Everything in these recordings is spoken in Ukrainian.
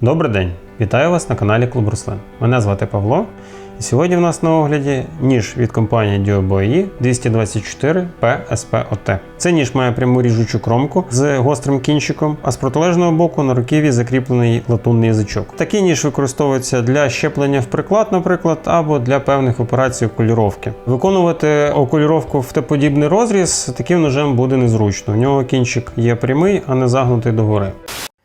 Добрий день! Вітаю вас на каналі Клуб Руслин. Мене звати Павло. І сьогодні в нас на огляді ніж від компанії DioBoE 224 PSPOT. Цей ніж має пряму ріжучу кромку з гострим кінчиком, а з протилежного боку на руківі закріплений латунний язичок. Такий ніж використовується для щеплення в приклад, наприклад, або для певних операцій окуліровки. Виконувати окуліровку в Т-подібний розріз таким ножем буде незручно. У нього кінчик є прямий, а не загнутий догори.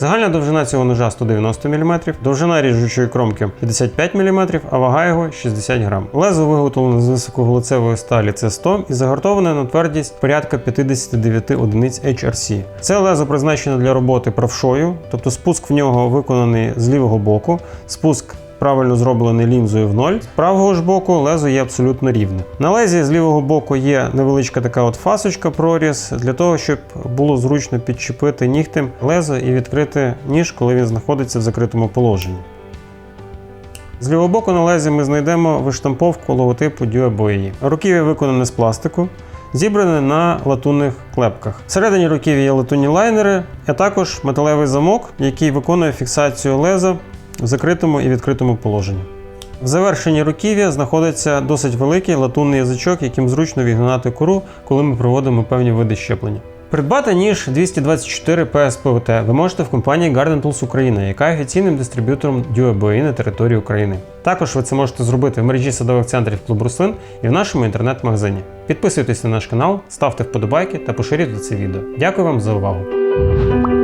Загальна довжина цього ножа 190 мм, довжина ріжучої кромки 55 мм, а вага його 60 грам. Лезо виготовлене з високоглицевої сталі C100 і загартоване на твердість порядка 59 одиниць HRC. Це лезо призначено для роботи правшою, тобто спуск в нього виконаний з лівого боку, спуск правильно зроблений лінзою в ноль. З правого ж боку лезо є абсолютно рівне. На лезі з лівого боку є невеличка така от фасочка проріз для того, щоб було зручно підчепити нігтем лезо і відкрити ніж, коли він знаходиться в закритому положенні. З лівого боку на лезі ми знайдемо виштамповку логотипу DioBoE. Руків'я виконане з пластику, зібране на латунних клепках. Всередині руків'я є латунні лайнери, а також металевий замок, який виконує фіксацію леза в закритому і відкритому положенні. В завершенні руків'я знаходиться досить великий латунний язичок, яким зручно відгинати кору, коли ми проводимо певні види щеплення. Придбати ніж 224 PSPOT ви можете в компанії Garden Tools Україна, яка є офіційним дистриб'ютором DUABOE на території України. Також ви це можете зробити в мережі садових центрів Клуб Руслин і в нашому інтернет-магазині. Підписуйтесь на наш канал, ставте вподобайки та поширюйте це відео. Дякую вам за увагу!